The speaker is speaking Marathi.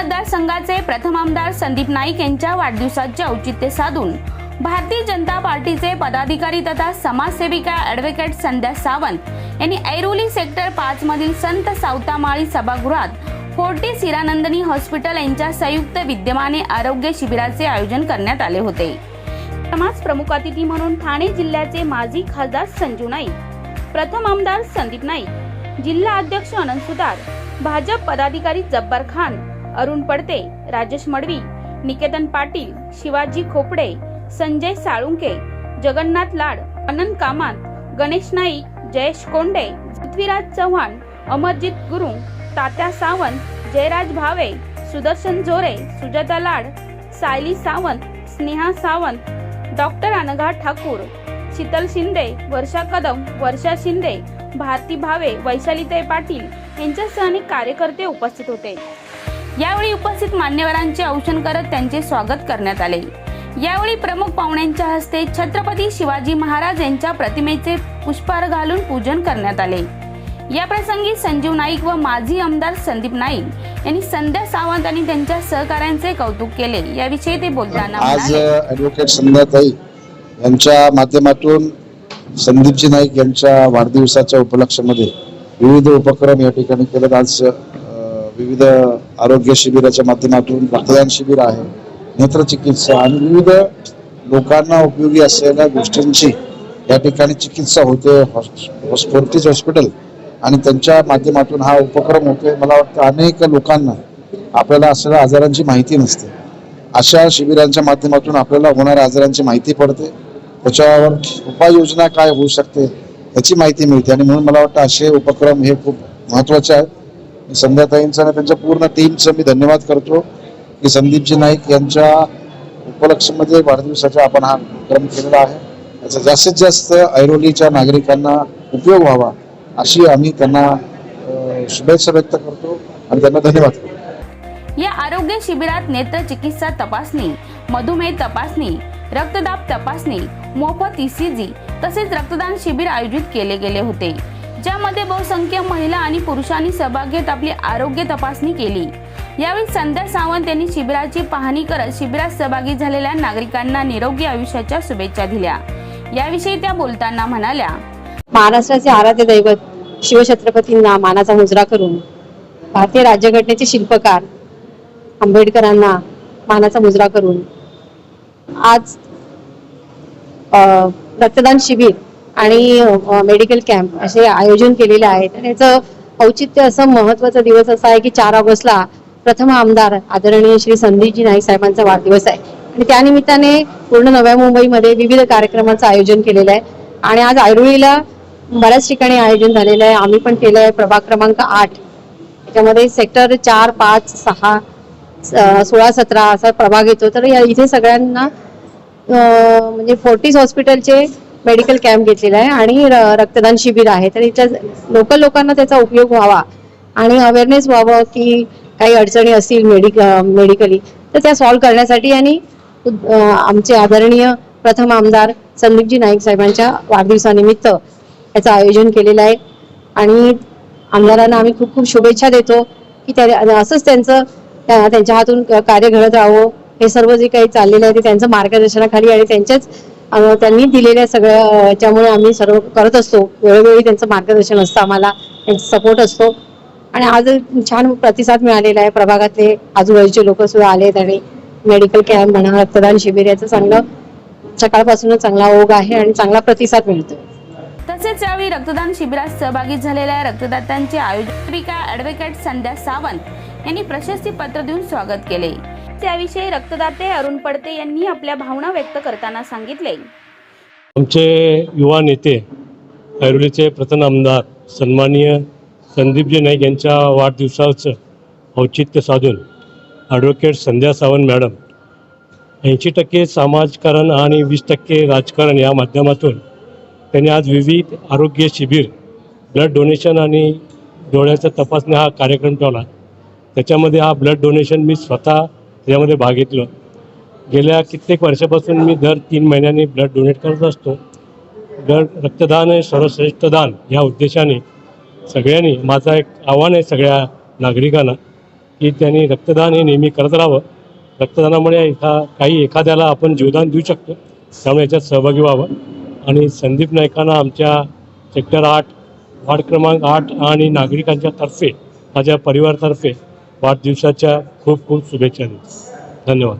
मतदारसंघाचे प्रथम आमदार संदीप नाईक यांच्या वाढदिवसाचे औचित्य साधून भारतीय जनता पार्टीचे पदाधिकारी तथा समाजसेविका ॲडव्होकेट संध्या सावंत यांनी ऐरोली सेक्टर पाच मधील संत सावतामाळी सभागृहात फोर्टी सिरानंदनी हॉस्पिटल यांच्या संयुक्त विद्यमाने आरोग्य शिबिराचे आयोजन करण्यात आले होते. समाज प्रमुख अतिथी म्हणून ठाणे जिल्ह्याचे माजी खासदार संजू नाईक प्रथम आमदार संदीप नाईक जिल्हा अध्यक्ष अनंत सुतार भाजप पदाधिकारी जब्बार खान अरुण पडते राजेश मडवी निकेतन पाटील शिवाजी खोपडे संजय साळुंके जगन्नाथ लाड अनंत कामात गणेश नाईक जयेश कोंडे पृथ्वीराज चव्हाण अमरजित गुरु तात्या सावंत जयराज भावे सुदर्शन जोरे सुजाता लाड सायली सावंत स्नेहा सावंत डॉक्टर अनघा ठाकूर शीतल शिंदे वर्षा कदम वर्षा शिंदे भारती भावे वैशालीताई पाटील यांच्यासह अनेक कार्यकर्ते उपस्थित होते. यावेळी उपस्थित मान्यवरांचे औषण करत त्यांचे स्वागत करण्यात आले. यावेळी प्रमुख पाहुण्यांच्या हस्ते छत्रपती शिवाजी महाराज यांच्या प्रतिमेचे पुष्पहार घालून पूजन करण्यात आले. या प्रसंगी संजीव नाईक व माजी आमदार संदीप नाईक यांनी संध्या सावंत आणि त्यांच्या सहकाऱ्यांचे कौतुक केले. याविषयी ते बोलताना आज म्हणाले संध्याताई यांच्या माध्यमातून संदीपजी नाईक यांच्या वाढदिवसाच्या उपलक्षामध्ये विविध उपक्रम या ठिकाणी केले आज विविध आरोग्य शिबिराच्या माध्यमातून रक्तदान शिबिर आहे नेत्रचिकित्सा आणि विविध लोकांना उपयोगी असलेल्या गोष्टींची या ठिकाणी चिकित्सा होते. स्फोर्टिस हॉस्पिटल आणि त्यांच्या माध्यमातून हा उपक्रम होते मला वाटतं अनेक लोकांना आपल्याला असलेल्या आजारांची माहिती नसते. अशा शिबिरांच्या माध्यमातून आपल्याला होणाऱ्या आजारांची माहिती पडते. त्याच्यावर उपाययोजना काय होऊ शकते याची माहिती मिळते आणि म्हणून मला वाटतं असे उपक्रम हे खूप महत्त्वाचे आहेत. संध्याताईंचं आणि त्यांच्या पूर्ण टीमचं मी धन्यवाद करतो की संदीपजी नाईक यांच्या उपलक्षमध्ये वाढदिवसाचा आपण हा उपक्रम केलेला आहे. त्याचा जास्तीत जास्त ऐरोलीच्या नागरिकांना उपयोग व्हावा अशी आम्ही त्यांना शुभेच्छा व्यक्त करतो आणि त्यांना धन्यवाद करतो. या आरोग्य शिबिरात नेत्र चिकित्सा तपासणी मधुमेह तपासणी रक्तदाब तपासणी मोफत ई सीजी तसेच रक्तदान शिबिर आयोजित केले गेले होते. ज्यामध्ये बहुसंख्य महिला आणि पुरुषांनी सहभाग घेत आपली आरोग्य तपासणी केली. यावेळी संध्या सावंत यांनी शिबिराची पाहणी करत शिबिरात सहभागी झालेल्या नागरिकांना निरोगी आयुष्याच्या शुभेच्छा दिल्या. याविषयी त्या बोलताना म्हणाल्या महाराष्ट्राचे आराध्य दैवत शिवछत्रपतींना मानाचा मुजरा करून भारतीय राज्यघटनेचे शिल्पकार आंबेडकरांना मानाचा मुजरा करून आज रक्तदान शिबिर आणि मेडिकल कॅम्प असे आयोजन केलेले आहेत. आणि याचं औचित्य असं महत्त्वाचा दिवस असा आहे की चार ऑगस्टला प्रथम आमदार आदरणीय श्री संदीपजी नाईक साहेबांचा वाढदिवस आहे. आणि त्यानिमित्ताने पूर्ण नव्या मुंबईमध्ये विविध कार्यक्रमाचं आयोजन केलेलं आहे. आणि आज ऐरोलीला बऱ्याच ठिकाणी आयोजन झालेलं आहे. आम्ही पण केलं आहे प्रभाग क्रमांक आठ. त्याच्यामध्ये सेक्टर चार पाच सहा स- सोळा सतरा असा प्रभाग येतो. तर या इथे सगळ्यांना म्हणजे फोर्टीस हॉस्पिटलचे मेडिकल कॅम्प घेतलेला आहे आणि र- रक्तदान शिबिर आहे. तर इथल्या लोकल लोकांना त्याचा उपयोग व्हावा आणि अवेअरनेस व्हावं की काही अडचणी असतील मेडिक मेडिकली तर त्या सॉल्व्ह करण्यासाठी आणि आमचे आदरणीय प्रथम आमदार संदीपजी नाईक साहेबांच्या वाढदिवसानिमित्त याचं आयोजन केलेलं आहे. आणि आमदारांना आम्ही खूप खूप शुभेच्छा देतो की त्या असंच त्यांचं त्यांच्या हातून कार्य घडत राहावं. हे सर्व जे काही चाललेलं आहे ते त्यांचं मार्गदर्शनाखाली आणि त्यांच्याच त्यांनी दिलेल्या सगळ्या याच्यामुळे आम्ही सर्व करत असतो. वेळोवेळी त्यांचं मार्गदर्शन असतं आम्हाला त्यांचा सपोर्ट असतो. आणि आज छान प्रतिसाद मिळालेला आहे प्रभागातले आजूबाजूचे लोक सुद्धा आलेत आणि मेडिकल कॅम्प म्हणा रक्तदान शिबिर याचं चांगलं सकाळपासूनच चांगला ओघ आहे आणि चांगला प्रतिसाद मिळतो तसेच यावेळी रक्तदान शिबिरात सहभागी झालेल्या रक्तदात्यांचे आयोजक ॲडव्होकेट संध्या सावंत यांनी प्रशस्ती पत्र देऊन स्वागत केले. त्याविषयी रक्तदाते अरुण पडते यांनी आपल्या भावना व्यक्त करताना सांगितले. आमचे युवा नेते ऐरोलीचे प्रथम आमदार सन्माननीय संदीपजी नाईक यांच्या वाढदिवसाचं औचित्य साधून ॲडव्होकेट संध्या सावंत मॅडम ऐंशी टक्के समाजकारण आणि वीस टक्के राजकारण या माध्यमातून त्यांनी आज विविध आरोग्य शिबिर ब्लड डोनेशन आणि डोळ्याचा तपासणी हा कार्यक्रम ठेवला. त्याच्यामध्ये हा ब्लड डोनेशन मी स्वतः त्याच्यामध्ये भाग घेतलो. गेल्या कित्येक वर्षापासून मी दर तीन महिन्यांनी ब्लड डोनेट करत असतो. ब्लड रक्तदान हे सर्वश्रेष्ठ दान या उद्देशाने सगळ्यांनी माझा एक आव्हान आहे सगळ्या नागरिकांना की त्यांनी रक्तदान हे नेहमी करत राहावं. रक्तदानामुळे एका काही एखाद्याला आपण जीवदान देऊ शकतो. त्यामुळे याच्यात सहभागी व्हावं. आणि संदीप नायकांना आमच्या सेक्टर आठ वार्ड क्रमांक आठ आणि नागरिकांच्या तर्फे माझ्या परिवारातर्फे वाढदिवसाच्या खूप खूप शुभेच्छा देतो. धन्यवाद.